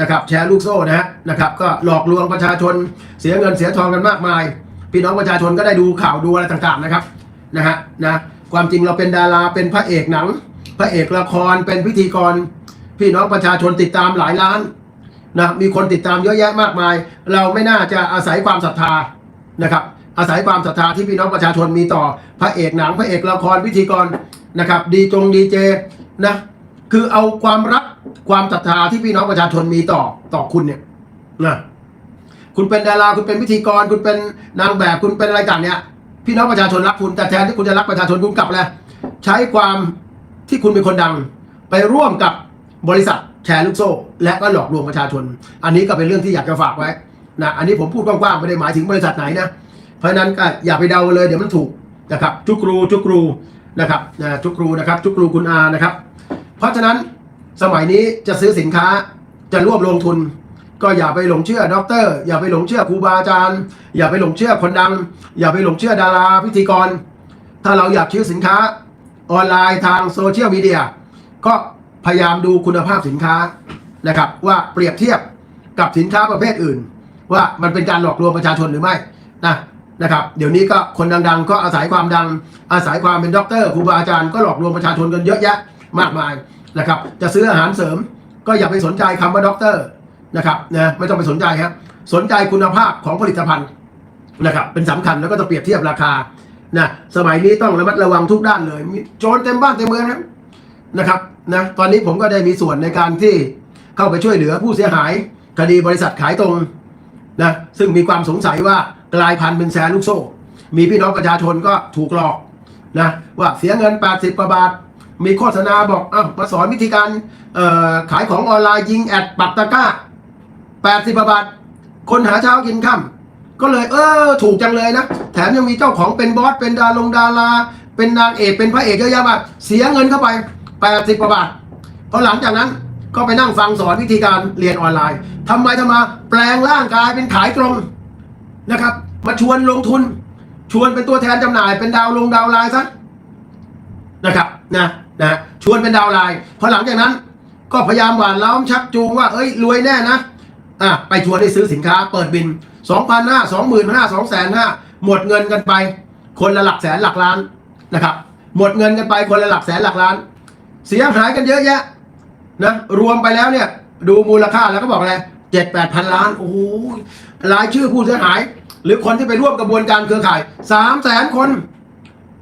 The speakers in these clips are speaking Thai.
นะครับแชร์ลูกโซ่นะฮะนะครับก็หลอกลวงประชาชนเสียเงินเสียทองกันมากมาย พี่น้องประชาชนก็ได้ดูข่าวดูอะไรต่างๆนะครับนะฮะนะความจริงเราเป็นดาราเป็นพระเอกหนัง พระเอกละครเป็นพิธีกร พี่น้องประชาชนติดตามหลายล้านนะมีคนติดตามเยอะแยะมากมาย เราไม่น่าจะอาศัยความศรัทธานะครับอาศัยความศรัทธาที่พี่น้องประชาชนมีต่อพระเอกหนังพระเอกละครพิธีกรนะครับดีจงดีเจนะคือเอาความรัก ความศรัทธาที่พี่น้องประชาชนมีต่อต่อคุณเนี่ยนะคุณเป็นดาราคุณเป็นพิธีกร คุณเป็นนางแบบคุณเป็นอะไรต่างเนี่ยพี่น้องประชาชนรักคุณแต่แทนที่คุณจะรักประชาชนคุณกลับแล้วใช้ความที่คุณเป็นคนดัง ไปร่วมกับบริษัทแชร์ลูกโซ่ และก็หลอกลวงประชาชน อันนี้ก็เป็นเรื่องที่อยากจะฝากไว้นะอันนี้ผมพูดกว้างๆไม่ได้หมายถึงบริษัทไหนนะเพราะฉะนั้นก็อย่าไปเดาเลยเดี๋ยวมันถูกนะครับจุกรูจุกรูนะครับนะจุกรูนะครับจุกรูคุณอานะครับ เพราะฉะนั้น สมัยนี้จะซื้อสินค้าจะร่วมลงทุน ก็อย่าไปหลงเชื่อด็อกเตอร์อย่าไปหลงเชื่อครูบาอาจารย์ อย่าไปหลงเชื่อคนดัง อย่าไปหลงเชื่อดาราพิธีกร ถ้าเราอยากซื้อสินค้าออนไลน์ทางโซเชียลมีเดียก็พยายามดูคุณภาพสินค้านะครับ ว่าเปรียบเทียบกับสินค้าประเภทอื่น ว่ามันเป็นการหลอกลวงประชาชนหรือไม่นะนะครับเดี๋ยวนี้ก็คนดังๆ ก็อาศัยความดัง อาศัยความเป็นด็อกเตอร์ครูบาอาจารย์ก็หลอกลวงประชาชนกันเยอะแยะมากมาย นะครับ จะซื้ออาหารเสริม ก็อย่าไปสนใจคำว่าด็อกเตอร์นะครับนะไม่ต้องไปสนใจครับสนใจคุณภาพของผลิตภัณฑ์นะครับเป็นสำคัญแล้วก็ต้องเปรียบเทียบราคานะสมัยนี้ต้องระมัดระวังทุกด้านเลยโจรเต็มบ้านเต็มเมืองครับนะครับนะตอนนี้ผมก็ได้มีส่วนในการที่เข้าไปช่วยเหลือผู้เสียหาย คดีบริษัทขายตรงนะซึ่งมีความสงสัยว่ากลายพันธุ์เป็นแชร์ลูกโซ่ มีพี่น้องประชาชนก็ถูกหลอกนะว่าเสียเงิน 80กว่าบาท มีโฆษณาบอกอ้าวมาสอนวิธีการขายของออนไลน์ยิงแอดปักตะกร้า80กว่าบาท คนหาเช้ากินค่ำก็เลยเออถูกจังเลยนะ แถมยังมีเจ้าของเป็นบอส เป็นดารงดารา เป็นนางเอกเป็นพระเอกเยอะแยะมากเสียเงินเข้าไป80กว่าบาทพอหลังจากนั้นก็ไปนั่งฟังสอนวิธีการเรียนออนไลน์ทำไมทำมาแปลงร่างกายเป็นขายตรงนะครับ มาชวนลงทุน ชวนเป็นตัวแทนจำหน่ายเป็นดาวลงดาวไลน์ซะนะครับนะ นะชวนเป็นดาวไลน์พอหลังจากนั้น ก็พยายามหวานล้อมชักจูงว่าเอ้ยรวยแน่นะอะไปชวนให้ซื้อสินค้าเปิดบินสองพันห้าสองหมื่นห้าสองแสนห้าหมดเงินกันไป คนละหลักแสนหลักล้านนะครับ หมดเงินกันไปคนละหลักแสนหลักล้าน เสียหายกันเยอะแยะนะรวมไปแล้วเนี่ยดูมูลค่าแล้วก็บอกอะไรเจ็ดแปดพันล้าน โอ้โหรายชื่อผู้เสียหาย หรือคนที่ไปร่วมกระบวนการเครือข่ายสามแสนคน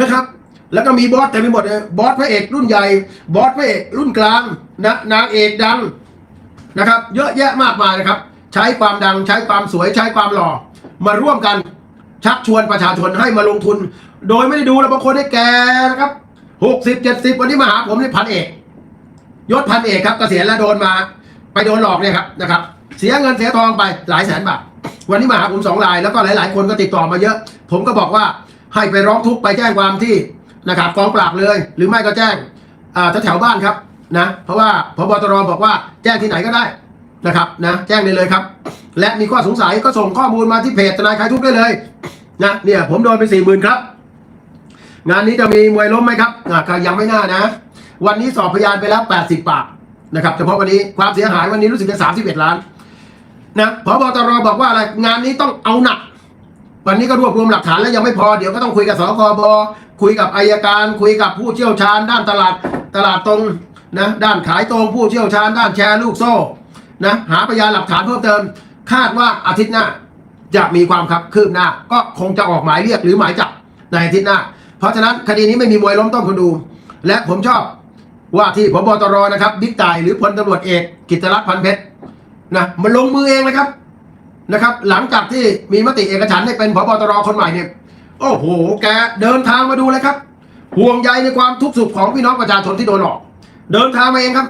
นะครับ แล้วก็มีบอสเต็มไปหมดเลยบอสพระเอกรุ่นใหญ่ บอสพระเอกรุ่นกลางนะนางเอกดังนะครับ เยอะแยะมากมายนะครับ ใช้ความดังใช้ความสวยใช้ความหล่อมาร่วมกันชักชวนประชาชนให้มาลงทุน โดยไม่ได้ดูแล้วบางคนได้แก่นะครับหกสิบเจ็ดสิบวันนี้มาหาผมนี่พันเอกยศพันเอกครับเกษียณแล้วโดนมา ไปโดนหลอกเนี่ยครับนะครับ เสียเงินเสียทองไปหลายแสนบาทวันนี้มาหาผมสองรายแล้วก็หลาย ๆ คนก็ติดต่อมาเยอะ ผมก็บอกว่าให้ไปร้องทุกข์ไปแจ้งความที่ นะครับกองปราบเลย หรือไม่ก็แจ้งอ่าแถวบ้านครับนะเพราะว่าพบตรบอกว่าแจ้งที่ไหนก็ได้นะครับนะแจ้งได้เลยครับ และมีข้อสงสัยก็ส่งข้อมูลมาที่เพจทนายคลายทุกข์ได้เลยนะเนี่ยผมโดนไปสี่หมื่นครับ งานนี้จะมีมวยล้มไหมครับอ่ายังไม่น่านะ วันนี้สอบพยานไปแล้ว 80 ปากนะครับเฉพาะวันนี้ความเสียหายวันนี้รู้สึกจะ31 ล้านนะพบตรบอกว่าอะไรงานนี้ต้องเอาหนัก วันนี้ก็รวบรวมหลักฐานแล้วยังไม่พอเดี๋ยวก็ต้องคุยกับสคบคุยกับอายการ คุยกับผู้เชี่ยวชาญ ด้านตลาดตลาดตรงนะด้านขายตรงผู้เชี่ยวชาญ ด้านแชร์ลูกโซ่นะหาพยานหลักฐานเพิ่มเติม คาดว่าอาทิตย์หน้าจะมีความคับคืบหน้า ก็คงจะออกหมายเรียกหรือหมายจับในอาทิตย์หน้า เพราะฉะนั้นคดีนี้ไม่มีมวยล้มต้มคนดู และผมชอบว่าที่พบตรนะครับบิ๊กต่ายหรือพลตำรวจเอกกิตติรัตน์พันเพชรนะมันลงมือเองนะครับ นะครับ หลังจากที่มีมติเอกฉันท์ให้เป็นพบตรคนใหม่เนี่ยโอ้โห แกเดินทางมาดูเลยครับ ห่วงใยในความทุกข์สุขของพี่น้องประชาชนที่โดนหลอก เดินทางมาเองครับ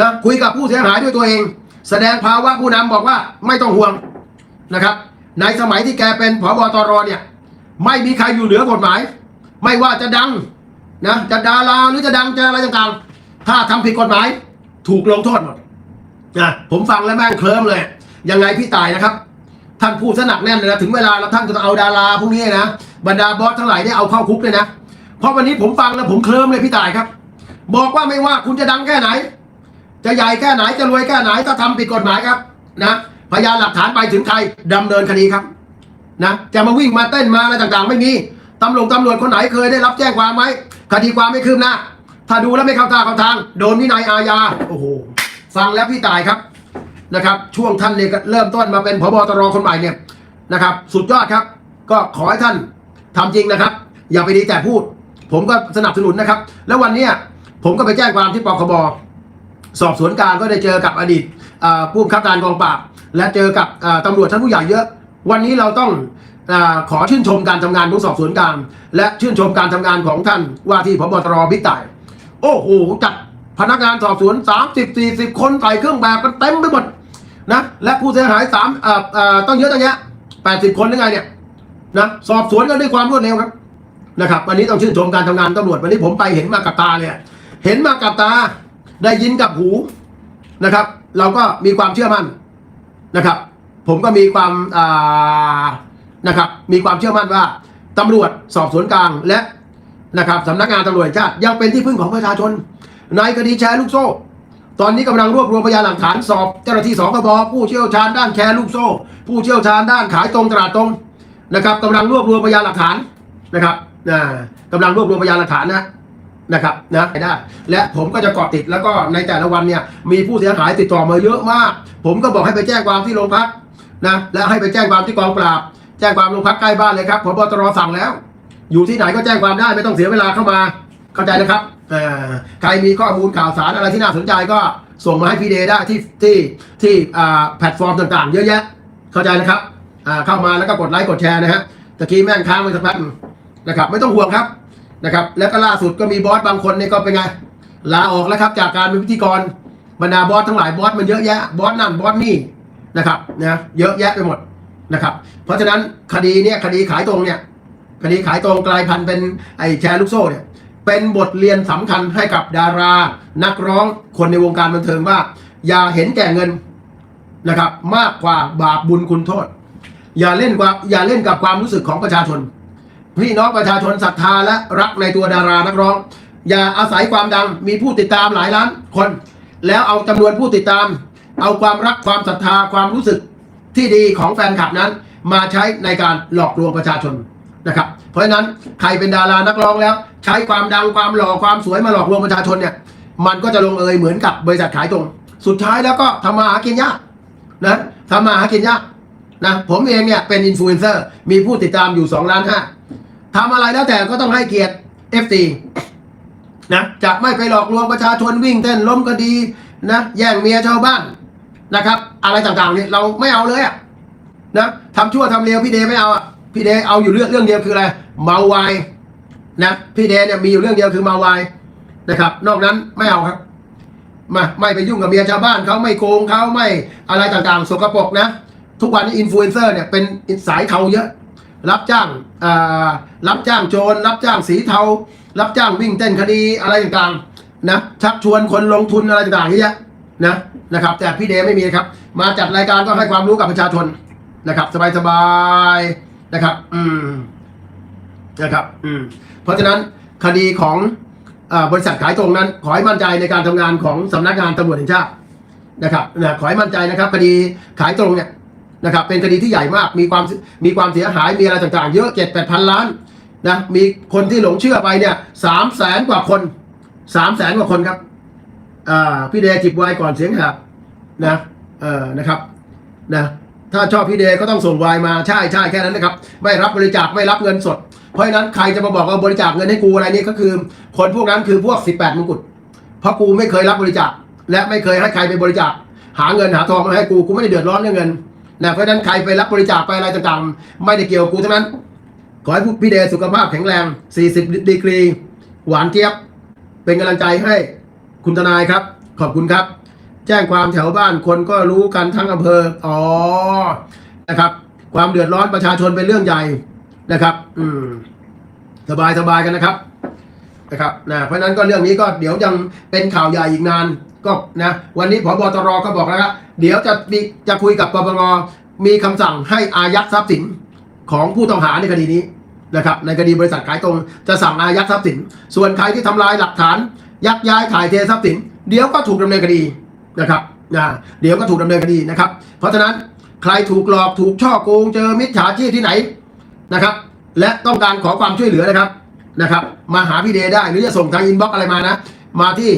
นะคุยกับผู้เสียหายด้วยตัวเอง แสดงภาวะผู้นำบอกว่าไม่ต้องห่วงนะครับ ในสมัยที่แกเป็นผบตรเนี่ย ไม่มีใครอยู่เหนือกฎหมาย ไม่ว่าจะดังนะจะดาราหรือจะดังจะอะไรต่างๆ ถ้าทำผิดกฎหมาย ถูกลงโทษหมดนะผมฟังแล้วแม่งเคลิ้มเลย ยังไงพี่ตายนะครับ ท่านพูดสนักแน่นเลยนะถึงเวลาแล้วท่านจะต้องเอาดาราพวกนี้นะบรรดาบอสทั้งหลายได้เอาเข้าคุกเลยนะเพราะวันนี้ผมฟังแล้วผมเคลิ้มเลยพี่ตายครับ บอกว่าไม่ว่าคุณจะดังแค่ไหน จะใหญ่แค่ไหนจะรวยแค่ไหนถ้าทำผิดกฎหมายครับนะพยานหลักฐานไปถึงใครดำเนินคดีครับนะจะมาวิ่งมาเต้นมาอะไรต่างๆ ไม่มีตำรวจตำรวจคนไหนเคยได้รับแจ้งความไหมคดีความไม่คืบหน้าถ้าดูแล้วไม่เข้าท่าเข้าทาง โดนวินัยอาญาโอ้โหฟังแล้วพี่ตายครับ นะครับ ช่วงท่านเริ่มต้นมาเป็นพบตรคนใหม่เนี่ยนะครับ สุดยอดครับ ก็ขอให้ท่านทำจริงนะครับ อย่าไปดีแต่พูด ผมก็สนับสนุนนะครับ แล้ววันเนี้ยผมก็ไปแจ้งความที่ปคบสอบสวนกลางก็ได้เจอกับอดีตผู้บังคับการกองปราบและเจอกับอ่าตำรวจชั้นผู้ใหญ่เยอะ วันนี้เราต้องอขอชื่นชมการทำงานของสอบสวนกลางและชื่นชมการทำงานของท่านว่าที่พบตรบิ๊กต่ายโอ้โหจัดพนักงานสอบสวน 30 40 คนใส่เครื่องแบบกันเต็มไปหมด นะและผู้เสียหายสามเอ่อ่าต้องเยอะตั้งเยอะ80คนหรือไงเนี่ยนะสอบสวนกันด้วยความรวดเร็วครับนะครับวันนี้ต้องชื่นชมการทำงานตำรวจวันนี้ผมไปเห็นมากับตาเลยเห็นมากับตาได้ยินกับหูนะครับ เราก็มีความเชื่อมั่นนะครับ ผมก็มีความอ่านะครับมีความเชื่อมั่นว่าตำรวจสอบสวนกลางและนะครับสำนักงานตำรวจชาติยังเป็นที่พึ่งของประชาชน ในคดีแชร์ลูกโซ่ ตอนนี้กำลังรวบรวมพยานหลักฐานสอบเจ้าหน้าที่สองกบผู้เชี่ยวชาญด้านแชร์ลูกโซ่ ผู้เชี่ยวชาญด้านขายตรงตลาดตรงนะครับกำลังรวบรวมพยานหลักฐานนะครับอ่ากำลังรวบรวมพยานหลักฐานนะนะครับนะได้ และผมก็จะเกาะติดแล้วก็ในแต่ละวันเนี่ยมีผู้เสียหายติดต่อมาเยอะมาก ผมก็บอกให้ไปแจ้งความที่โรงพักนะและให้ไปแจ้งความที่กองปราบ แจ้งความโรงพักใกล้บ้านเลยครับพบตรสั่งแล้ว อยู่ที่ไหนก็แจ้งความได้ไม่ต้องเสียเวลาเข้ามา เข้าใจนะครับใครมีข้อมูลข่าวสารอะไรที่น่าสนใจก็ส่งมาให้พี่เดได้ที่ที่ที่แพลตฟอร์มต่างๆ เยอะแยะ เข้าใจนะครับเข้ามาแล้วก็กดไลค์กดแชร์นะฮะตะกี้แม่งค้างไปสักพักนะครับไม่ต้องห่วงครับนะครับ แล้วก็ล่าสุดก็มีบอสบางคนนี่ก็เป็นไงลาออกแล้วครับจากการเป็นพิธีกรบรรดาบอสทั้งหลายบอสมันเยอะแยะบอสนั่นบอสนี่นะครับนะเยอะแยะไปหมดนะครับ เพราะฉะนั้นคดีเนี่ยคดีขายตรงเนี่ยคดีขายตรงกลายพันธุ์เป็นไอแชร์ลูกโซ่เนี่ย เป็นบทเรียนสำคัญให้กับดารา นักร้องคนในวงการบันเทิงว่า อย่าเห็นแก่เงินนะครับ มากกว่าบาปบุญคุณโทษ อย่าเล่นกว่าอย่าเล่นกับความรู้สึกของประชาชน พี่น้องประชาชนศรัทธาและรักในตัวดารานักร้อง อย่าอาศัยความดังมีผู้ติดตามหลายล้านคน แล้วเอาจำนวนผู้ติดตาม เอาความรักความศรัทธาความรู้สึกที่ดีของแฟนคลับนั้น มาใช้ในการหลอกลวงประชาชน นะครับ เพราะฉะนั้นใครเป็นดารานักร้องแล้ว ใช้ความดังความหล่อความสวยมาหลอกลวงประชาชนเนี่ย มันก็จะลงเอยเหมือนกับบริษัทขายตรง สุดท้ายแล้วก็ทำมาหากินยากนะทำมาหากินยากนะผมเองเนี่ยเป็นอินฟลูเอนเซอร์มีผู้ติดตามอยู่2ล้านห้าทำอะไรแล้วแต่ก็ต้องให้เกียรติ FT นะจะไม่ไปหลอกลวงประชาชนวิ่งเต้นล้มคดีนะแย่งเมียชาวบ้านนะครับ อะไรต่างๆเนี่ยเราไม่เอาเลยอะนะทำชั่วทำเลวพี่เดไม่เอาอะ พี่เดย์เอาอยู่เรื่องเรื่องเดียวคืออะไรเมาวายนะพี่เดย์เนี่ยมีอยู่เรื่องเดียวคือเมาวายนะครับ นอกนั้นไม่เอาครับมาไม่ไปยุ่งกับเมียชาวบ้านเขาไม่โกงเขาไม่อะไรต่างๆ สกปรกนะ ทุกวันนี้อินฟลูเอนเซอร์เนี่ยเป็นสายเทาเยอะ รับจ้างอ่ารับจ้างโจร รับจ้างสีเทา รับจ้างวิ่งเต้นคดีอะไรต่างๆนะชักชวนคนลงทุนอะไรต่างๆเยอะแยนะนะครับ แต่พี่เดไม่มีครับ มาจัดรายการก็ให้ความรู้กับประชาชนนะครับ สบายๆ นะครับ อืมนะครับ อืม เพราะฉะนั้นคดีของอบริษัทขายตรงนั้น ขอให้มั่นใจในการทำงานของสำนักงานตำรวจแห่งชาตินะครับนะขอให้มั่นใจนะครับ คดีขายตรงเนี่ยนะครับ เป็นคดีที่ใหญ่มากมีความมีความเสียหายมีอะไรต่างๆ เยอะเจ็ดแปดพันล้านนะมีคนที่หลงเชื่อไปเนี่ยสามแสนกว่าคนสามแสนกว่าคนครับอ่าพี่เดจิบไวก่อนเสียงหับนะเออนะครับนะ ถ้าชอบพี่เดย์ก็ต้องส่งวน์มาใช่ใช่แค่นั้นนะครับ ไม่รับบริจาคไม่รับเงินสด เพราะฉะนั้นใครจะมาบอกว่าบริจาคเงินให้กูอะไรนี่ก็คือ คนพวกนั้นคือพวก 18มงกุฎเพราะกูไม่เคยรับบริจาค และไม่เคยให้ใครไปบริจาค หาเงินหาทองมาให้กูกูไม่ได้เดือดร้อนเรื่องเงินนะเพราะฉะนั้นใครไปรับบริจาคไปอะไรต่างๆ ไม่ได้เกี่ยวกูทั้งนั้น ขอให้พี่เดชสุขภาพแข็งแรง 40 ดีกรี หวานเจี๊ยบ เป็นกำลังใจให้คุณทนายครับ ขอบคุณครับ แจ้งความแถวบ้านคนก็รู้กันทั้งอำเภออ๋อนะครับ ความเดือดร้อนประชาชนเป็นเรื่องใหญ่นะครับ อืม สบายสบายกันนะครับนะครับนะเพราะนั้นก็เรื่องนี้ก็เดี๋ยวยังเป็นข่าวใหญ่อีกนานก็นะวันนี้พบตรก็บอกแล้วครับเดี๋ยวจะมีจะคุยกับปปงมีคำสั่งให้อายัดทรัพย์สินของผู้ต้องหาในคดีนี้นะครับในคดีบริษัทขายตรงจะสั่งอายัดทรัพย์สิน ส่วนใครที่ทำลายหลักฐาน ยักย้ายถ่ายเททรัพย์สิน เดี๋ยวก็ถูกดำเนินคดี นะครับนะเดี๋ยวก็ถูกดำเนินคดีนะครับ เพราะฉะนั้นใครถูกหลอกถูกช่อโกงเจอมิจฉาชีพที่ไหนนะครับ และต้องการขอความช่วยเหลือนะครับนะครับ มาหาพี่เดได้หรือจะส่งทางอินบ็อกอะไรมานะ มาที่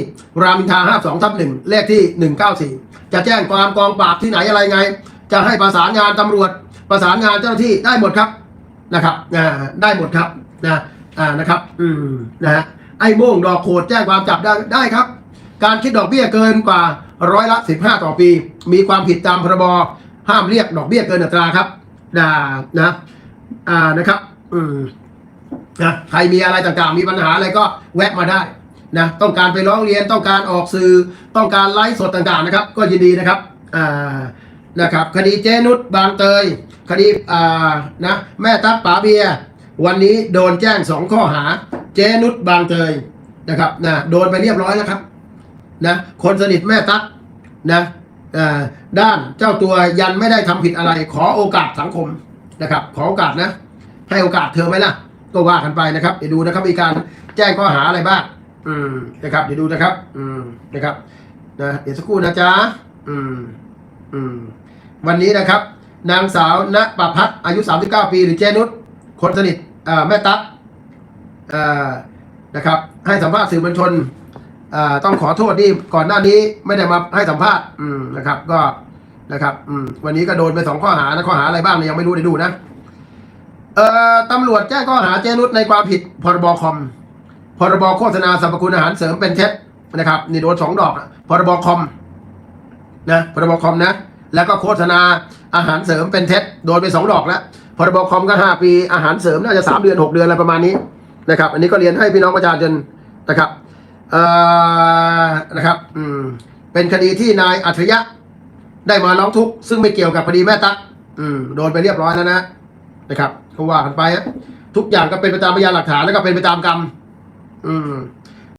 รามอินทาห้าสองทับหนึ่งเลขที่หนึ่งเก้าสี่จะแจ้งความกองปราบที่ไหนอะไรไง จะให้ประสานงานตำรวจ ประสานงานเจ้าหน้าที่ได้หมดครับนะครับอ่าได้หมดครับนะอ่านะครับ อืมนะฮะไอ้โม่งดอกโขดแจ้งความจับได้ได้ครับ การคิดดอกเบี้ยเกินกว่า ร้อยละสิบห้าต่อปี มีความผิดตามพรบห้ามเรียกดอกเบี้ยเกินอัตราครับนะนะอ่านะครับอืมนะใครมีอะไรต่างๆ มีปัญหาอะไรก็แวะมาได้นะต้องการไปร้องเรียนต้องการออกสื่อต้องการไลฟ์สดต่างๆนะครับ ก็ยินดีนะครับอ่านะครับ คดีเจนุชบางเตย คดีอ่านะแม่ตั๊กป๋าเบียวันนี้โดนแจ้งสองข้อหา เจนุชบางเตยนะครับนะโดนไปเรียบร้อยแล้วครับ นะคนสนิทแม่ตั๊กนะด้านเจ้าตัวยันไม่ได้ทำผิดอะไร ขอโอกาสสังคมนะครับ ขอโอกาสนะ ให้โอกาสเธอไหมล่ะ ก็ว่ากันไปนะครับ เดี๋ยวดูนะครับมีการแจ้งข้อหาอะไรบ้างอืมนะครับ เดี๋ยวดูนะครับ อืมนะครับนะเดี๋ยวสักครู่นะจ๊ะอืมอืมวันนี้นะครับ นางสาวณปพัฒอายุ 39 ปี หรือเจนุชคนสนิทแม่ตั๊กนะครับ ให้สัมภาษณ์สื่อมวลชน ต้องขอโทษที่ก่อนหน้านี้ไม่ได้มาให้สัมภาษณ์นะครับ ก็นะครับวันนี้ก็โดนไปสองข้อหานะข้อหาอะไรบ้างเนี่ยยังไม่รู้เดี๋ยวดูนะตำรวจแจ้งข้อหาเจนุชในความผิดพรบคอม พรบโฆษณาสรรพคุณอาหารเสริมเป็นเท็จนะครับนี่โดนสองดอก พรบคอมนะพรบคอมนะ แล้วก็โฆษณาอาหารเสริมเป็นเท็จโดนไปสองดอกแล้วพรบคอมก็ห้าปีอาหารเสริมน่าจะสามเดือนหกเดือนอะไรประมาณนี้นะครับ อันนี้ก็เรียนให้พี่น้องประชาชนนะครับ นะครับอืมเป็นคดีที่นายอัจฉริยะได้มาร้องทุกข์ซึ่งไม่เกี่ยวกับคดีแม่ตั๊กอืมโดนไปเรียบร้อยแล้วนะนะครับก็ว่ากันไปทุกอย่างก็เป็นไปตามพยานหลักฐานแล้วก็เป็นไปตามกรรม อืม